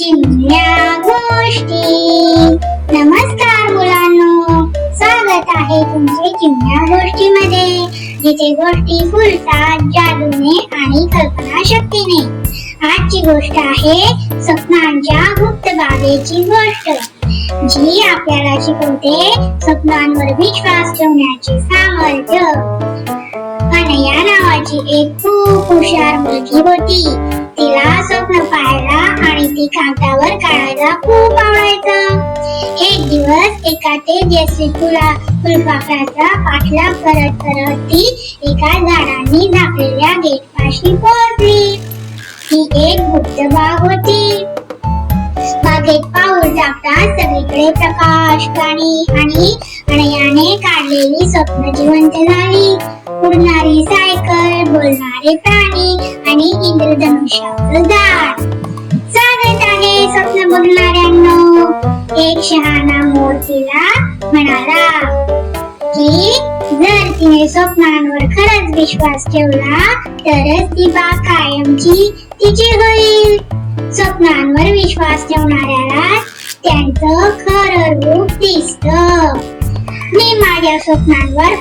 चिमण्या गोष्टी. नमस्कार मुलांनो. स्वागत आहे तुमचे चिमण्या गोष्टीमध्ये जिथे गोष्टी फुलतात जादूने आणि कल्पना शक्तीने आजची गोष्ट आहे स्वप्नांच्या गुप्त बागेची गोष्ट. जी आपल्याला शिकवते स्वप्नांवर विश्वास ठेवण्याचे सामर्थ्य. अनया नावाची एक खूप हुशार मुलगी होती. स्वप्न पाहायला आणि ती कागदावर काढायला खूप आवडायचं. एक दिवस एका तेजस्वी फुला फुलपाखराचा पाठलाग करत करत ती एका झाडांनी झाकलेल्या गेटपाशी पोहोचली. ती एक गुप्त बाग होती. बागेत पाऊल टाकता सगळीकडे प्रकाश पाणी आणि अणयाने काढलेली स्वप्न जिवंत झाली. उडणारी सायकल बोलणारे प्राणी आणि इंद्रधनुष्याचं झाड स्वागत आहे स्वप्न बघणाऱ्यांनो. एक शहाणा मोर तिला म्हणाला की जर तिने स्वप्नांवर खरंच विश्वास ठेवला तरच ती बाग कायमची तिची होईल. स्वप्नांवर विश्वास ठेवणाऱ्याला त्यांचं खरं रूप दिसत. मी माझ्या स्वप्नांवर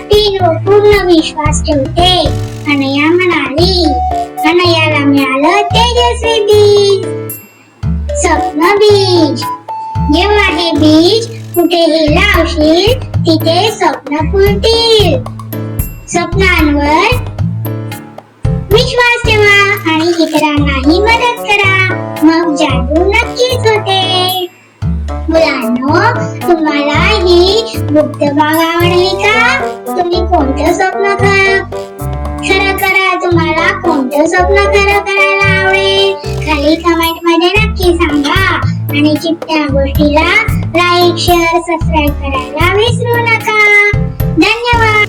पूर्ण विश्वास ठेवते. अनया म्हणाले. कन्हैयाला मिळालं तेजस्वी बीज स्वप्न बीज जेव्हा हे बीज कुठेही लावशील तिथे स्वप्न फुलतील. स्वप्नांवर विश्वास ठेवा आणि इतरांनाही मदत करा. मग जादू नक्कीच होते. मुलांनो तुम्हाला ही गुप्त भाग आवडली का? तुम्ही कोणतं स्वप्न का खरं करा तुम्हाला कोणतं स्वप्न खरं करायला आवडेल? खाली कमेंटमध्ये नक्की सांगा. आणि चिपट्या गोष्टीला लाईक शेअर सबस्क्राईब करायला विसरू नका. धन्यवाद.